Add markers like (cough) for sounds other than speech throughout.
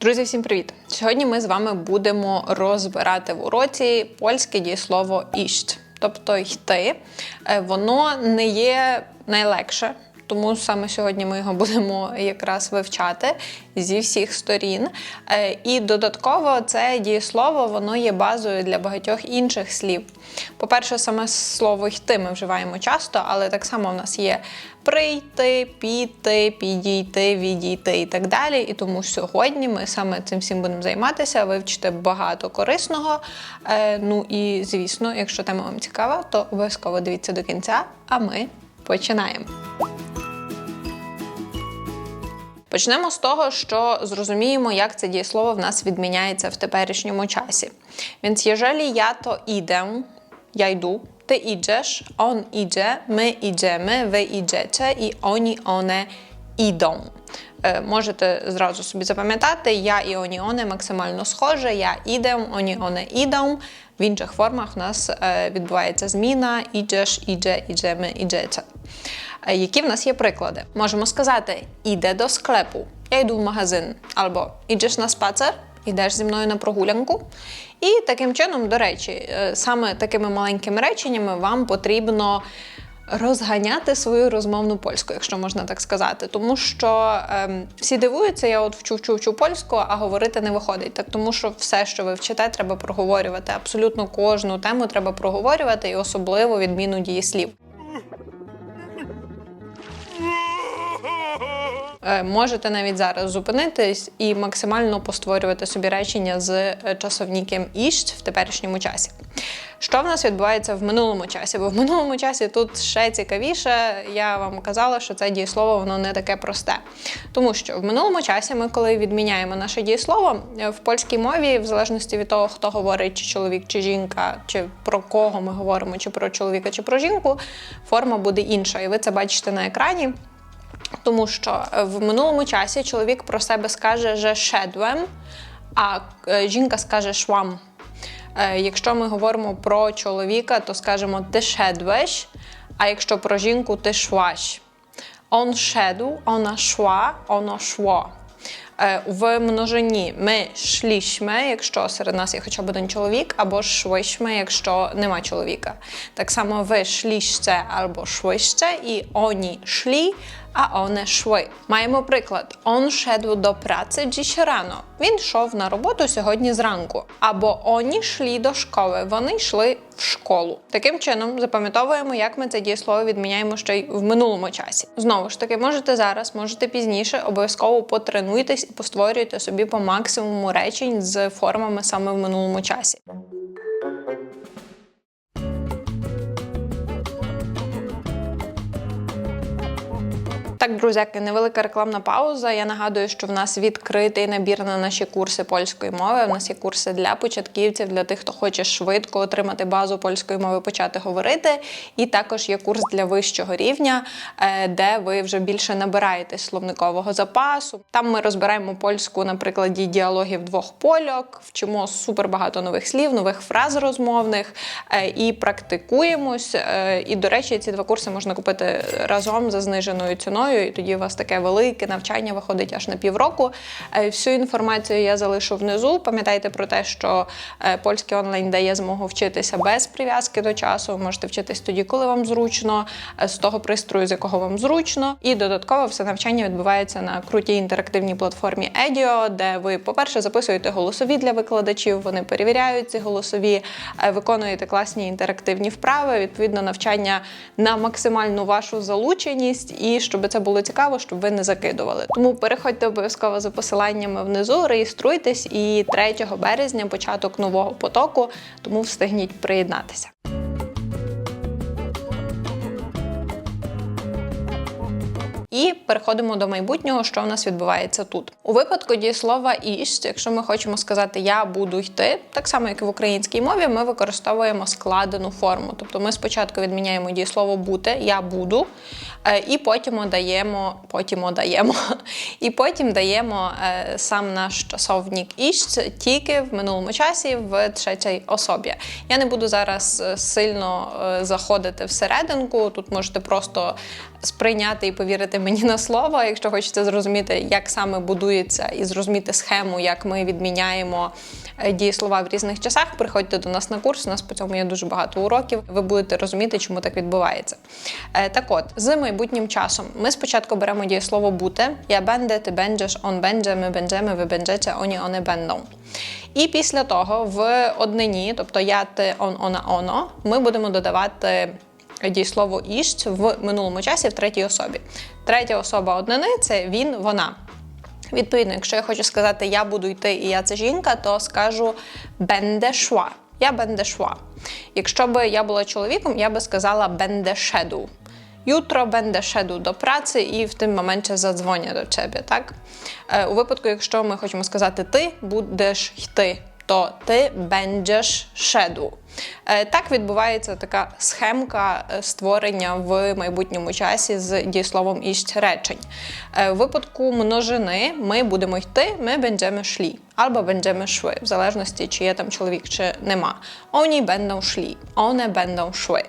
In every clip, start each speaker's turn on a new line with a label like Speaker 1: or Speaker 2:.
Speaker 1: Друзі, всім привіт! Сьогодні ми з вами будемо розбирати в уроці польське дієслово іщ, тобто йти. Е, Воно не є найлегше, тому саме сьогодні ми його (laughs) будемо якраз вивчати зі всіх сторін. Е, І додатково це дієслово воно є базою для багатьох інших слів. По-перше, саме слово йти ми вживаємо часто, але так само в нас є прийти, піти, підійти, відійти і так далі. І тому сьогодні ми саме цим всім будемо займатися, вивчити багато корисного. Е, Ну і звісно, якщо тема вам цікава, то обов'язково дивіться до кінця. А ми починаємо. Почнемо з того, що зрозуміємо, як це дієслово в нас відміняється в теперішньому часі. Więc jeżeli ja to idę, ja йду, ty idziesz, on idzie, my idziemy, wy idziecie і oni, one idą. Е, Можете зразу собі запам'ятати, я і оні, оне максимально схоже, я ідем, оні, оне ідем. В інших формах в нас е, відбувається зміна, іджеш, ідже, іджеми, іджече. Е, Які в нас є приклади? Можемо сказати: іде до склепу, я йду в магазин, або іджеш на спацер, йдеш зі мною на прогулянку. І таким чином, до речі, саме такими маленькими реченнями вам потрібно розганяти свою розмовну польську, якщо можна так сказати. Тому що ем, всі дивуються, я от вчу, вчу, вчу польську, а говорити не виходить. Так тому що все, що ви вчите, треба проговорювати. Абсолютно кожну тему треба проговорювати, і особливо відміну дієслів. Можете навіть зараз зупинитись і максимально постворювати собі речення з е, часовником «іщ» в теперішньому часі. Що в нас відбувається в минулому часі? Бо в минулому часі тут ще цікавіше. Я вам казала, що це дієслово воно не таке просте. Тому що в минулому часі ми, коли відміняємо наше дієслово, е, в польській мові, в залежності від того, хто говорить, чи чоловік, чи жінка, чи про кого ми говоримо, чи про чоловіка, чи про жінку, форма буде інша. І ви це бачите на екрані. Тому що е, в минулому часі чоловік про себе скаже «же шедłem», а е, жінка скаже швам. Е, Якщо ми говоримо про чоловіка, то скажемо ти шедвеш, а якщо про жінку ти шваш. Он ona szła, ono szło. Е, В множині ми шлішме, якщо серед нас є хоча б один чоловік, або швишме, якщо нема чоловіка. Так само ви шліще або швище, і оні шлі, а one szły. Маємо приклад. Он szedł до праці dziś рано. Він йшов на роботу сьогодні зранку. Або oni szli до школи. Вони йшли в школу. Таким чином запам'ятовуємо, як ми це дієслово відміняємо ще й в минулому часі. Знову ж таки, можете зараз, можете пізніше, обов'язково потренуйтесь і постворюйте собі по максимуму речень з формами саме в минулому часі. Так, друзяки, невелика рекламна пауза. Я нагадую, що в нас відкритий набір на наші курси польської мови. У нас є курси для початківців, для тих, хто хоче швидко отримати базу польської мови, почати говорити. І також є курс для вищого рівня, е, де ви вже більше набираєте словникового запасу. Там ми розбираємо польську на прикладі діалогів двох польок, вчимо супер багато нових слів, нових фраз розмовних е, і практикуємось. Е, І, до речі, ці два курси можна купити разом за зниженою ціною, і тоді у вас таке велике навчання виходить аж на півроку. Е, Всю інформацію я залишу внизу. Пам'ятайте про те, що е, польський онлайн дає змогу вчитися без прив'язки до часу. Ви можете вчитись тоді, коли вам зручно, е, з того пристрою, з якого вам зручно. І додатково все навчання відбувається на крутій інтерактивній платформі Edio, де ви, по-перше, записуєте голосові для викладачів, вони перевіряють ці голосові, виконуєте класні інтерактивні вправи, відповідно, навчання на максимальну вашу залученість, і щоб це було цікаво, щоб ви не закидували. Тому переходьте обов'язково за посиланнями внизу, реєструйтесь і 3 березня початок нового потоку, тому встигніть приєднатися. І переходимо до майбутнього, що в нас відбувається тут. У випадку дієслова іщ, якщо ми хочемо сказати я буду йти, так само як і в українській мові, ми використовуємо складену форму. Тобто ми спочатку відміняємо дієслово бути, я буду, е, і потім даємо, потім даємо, (laughs) і потім даємо сам наш часовник іщ тільки в минулому часі в третій особі. Я не буду зараз е, сильно е, заходити всерединку. Тут можете просто сприйняти і повірити мені мені на слово. Якщо хочете зрозуміти, як саме будується і зрозуміти схему, як ми відміняємо е, дієслова в різних часах, приходьте до нас на курс. У нас по цьому є дуже багато уроків. Ви будете розуміти, чому так відбувається. Е, Так от, з майбутнім часом ми спочатку беремо дієслово бути. Я бенде, ти бенджеш, он бенже, ми бенджеме, ви бенджете, оні оне бендом. І після того в однині, тобто я, ти, он, она, оно, ми будемо додавати дієслово іщ в минулому часі в третій особі. Третя особа однини це він, вона. Відповідно, якщо я хочу сказати я буду йти і я це жінка, то скажу бенде шва. Я бенде шва. Якщо би я була чоловіком, я би сказала бенде шеду. Jutro będę szedł до праці і в тим моменті задзвонять до тебе. Так? Е, у випадку, якщо ми хочемо сказати ти будеш йти, то ти będziesz szedł. Е, Так відбувається така схемка е, створення в майбутньому часі з дієсловом ість речень. В У випадку множини ми будемо йти, ми бенджеме шлі. або będziemy шви, в залежності, чи є там чоловік, чи нема. Оні бендом шлі, оне бендом szły.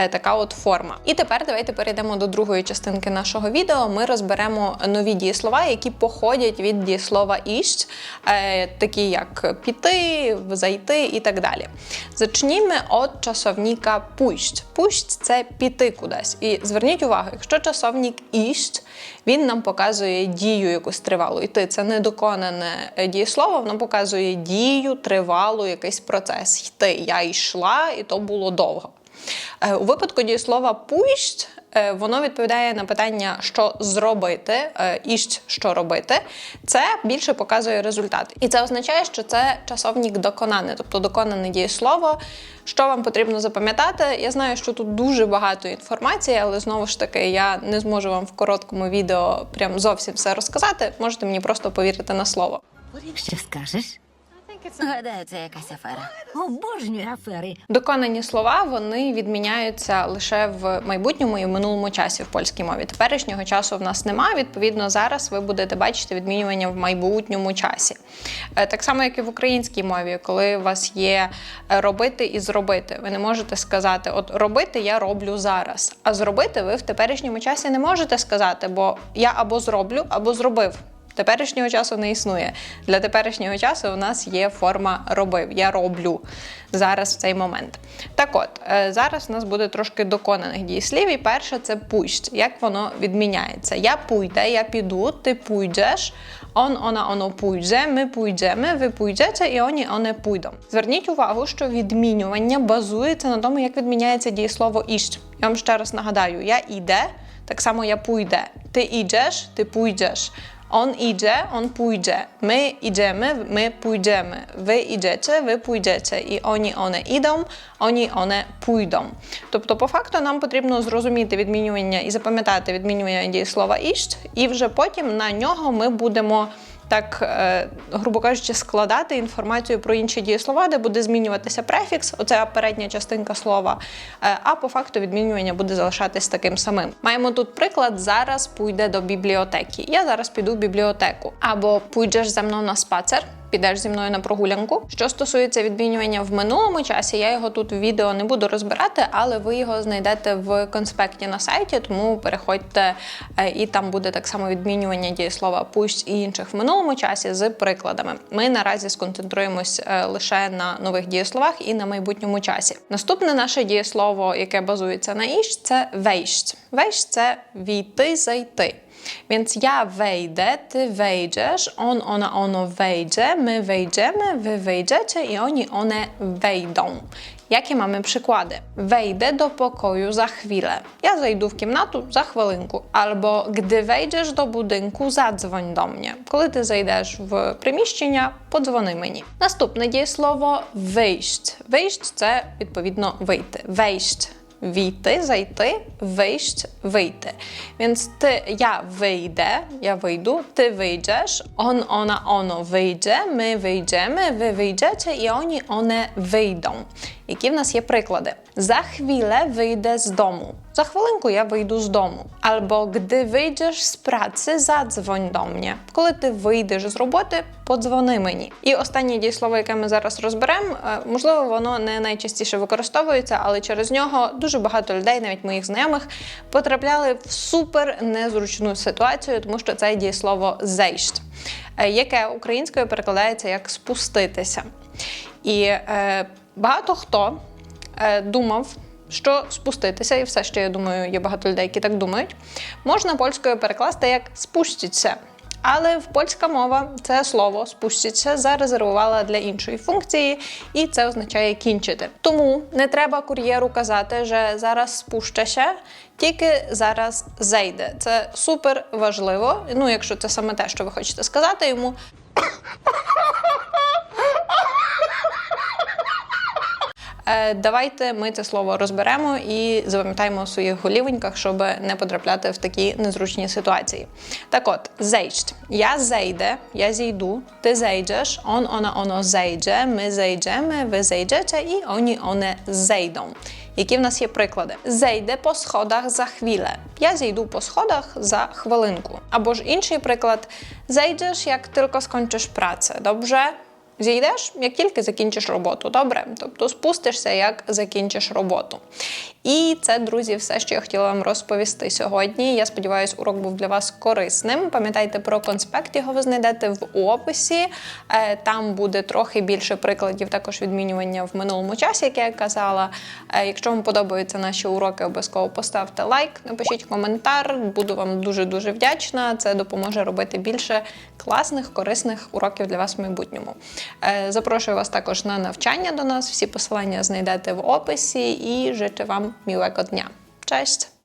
Speaker 1: Е, Така от форма. І тепер давайте перейдемо до другої частинки нашого відео. Ми розберемо нові дієслова, які походять від дієслова іщ, е, такі як піти, зайти і так далі. Зачнімо від часовника пущ. Пущ це піти кудись. І зверніть увагу, якщо часовник іщ, він нам показує дію якусь тривалу. Йти це недоконане е, дієслово, воно показує дію, тривалу, якийсь процес. Йти. Я йшла, і то було довго. Е, У випадку дієслова пусть е, воно відповідає на питання, що зробити, е, іщ, що робити. Це більше показує результат. І це означає, що це часовник доконане, тобто доконане дієслово. Що вам потрібно запам'ятати? Я знаю, що тут дуже багато інформації, але знову ж таки я не зможу вам в короткому відео прям зовсім все розказати. Можете мені просто повірити на слово.
Speaker 2: Що скажеш? Гадаю, це якась афера. Обожнюю афери.
Speaker 1: Доконані слова вони відміняються лише в майбутньому і в минулому часі в польській мові. Теперішнього часу в нас немає. Відповідно, зараз ви будете бачити відмінювання в майбутньому часі. Е, Так само, як і в українській мові, коли у вас є е, робити і зробити. Ви не можете сказати, от робити я роблю зараз, а зробити ви в теперішньому часі не можете сказати, бо я або зроблю, або зробив. Теперішнього часу не існує. Для теперішнього часу у нас є форма робив. Я роблю зараз в цей момент. Так от, е, зараз у нас буде трошки доконаних дієслів. І перше це пусть. Як воно відміняється? Я пуйде, я піду, ти пуйдеш. Он, ona, ono pójdzie, ми pójdziemy, ви pójdziecie і oni, one pójdą. Зверніть увагу, що відмінювання базується на тому, як відміняється дієслово іщ. Я вам ще раз нагадаю: я іде, так само я pójdę. Ти іджеш, ти pójdziesz. On idzie, on pójdzie. My idziemy, my pójdziemy. Wy idziecie, wy pójdziecie. І oni, one idą, oni, one pójdą. Тобто, по факту, нам потрібно зрозуміти відмінювання і запам'ятати відмінювання дієслова іщ, і вже потім на нього ми будемо так, е, грубо кажучи, складати інформацію про інші дієслова, де буде змінюватися префікс, оця передня частинка слова, е, а по факту відмінювання буде залишатись таким самим. Маємо тут приклад: зараз пуйде до бібліотеки. Я зараз піду в бібліотеку. Або пуйдеш за мною на спацер. Підеш зі мною на прогулянку. Що стосується відмінювання в минулому часі, я його тут в відео не буду розбирати, але ви його знайдете в конспекті на сайті, тому переходьте е, і там буде так само відмінювання дієслова пусть і інших в минулому часі з прикладами. Ми наразі сконцентруємось е, лише на нових дієсловах і на майбутньому часі. Наступне наше дієслово, яке базується на іщ, це вейщ. Вейщ це війти, зайти. Więc ja wejdę, ty wejdziesz, on, ona, ono wejdzie, my wejdziemy, wy wejdziecie i oni, one wejdą. Jakie mamy przykłady? Wejdę do pokoju za chwilę. Ja zejdę w кімнату za chwilinku. Albo gdy wejdziesz do budynku, zadzwoń do mnie. Коли ти зайдеш в приміщення, подзвони мені. Наступне дієслово вийść. Вийść це відповідно вийти. Вийść Війти, зайти, вийść, вийти. Więc ty, ja wyjdę, ja wyjду, ty wyjdziesz, on, ona, ono wyjdzie, my wyjdziemy, wy wyjdziecie i oni, one wyjdą. Які в нас є приклади? За chwilę wyjdę z domu. За хвилинку я вийду з дому. Або gdy wyjdziesz з праці, задзвонь до mnie. Коли ти вийдеш з роботи, подзвони мені. І останнє дієслово, яке ми зараз розберемо, е, можливо, воно не найчастіше використовується, але через нього дуже багато людей, навіть моїх знайомих, потрапляли в супер незручну ситуацію, тому що це дієслово зейшт, яке українською перекладається як спуститися. І е, багато хто е, думав, що спуститися, і все ще я думаю, є багато людей, які так думають, можна польською перекласти як спустіться. Але в польська мова це слово спустіться зарезервувала для іншої функції, і це означає кінчити. Тому не треба кур'єру казати, що зараз спущася, тільки зараз зайде. Це супер важливо. Ну, якщо це саме те, що ви хочете сказати йому. Давайте ми це слово розберемо і запам'ятаємо у своїх голівеньках, щоб не потрапляти в такі незручні ситуації. Так от, зейдь. Я зейdę, я зійду, ти зейдеш, он, ona, ono зейдже, ми зейдемо, ви зейдете і oni, one зейdą. Які в нас є приклади? Зейде по сходах за хвіле. Я зійду по сходах за хвилинку. Або ж інший приклад: зейдеш, як тільки скончиш працю. Добре? Зійдеш, як тільки закінчиш роботу, добре? Тобто спустишся, як закінчиш роботу. І це, друзі, все, що я хотіла вам розповісти сьогодні. Я сподіваюся, урок був для вас корисним. Пам'ятайте про конспект, його ви знайдете в описі. Е, Там буде трохи більше прикладів, також відмінювання в минулому часі, як я казала. Е, Якщо вам подобаються наші уроки, обов'язково поставте лайк, напишіть коментар. Буду вам дуже дуже вдячна. Це допоможе робити більше класних, корисних уроків для вас в майбутньому. Е, Запрошую вас також на навчання до нас. Всі посилання знайдете в описі і жити вам miłego dnia. Cześć!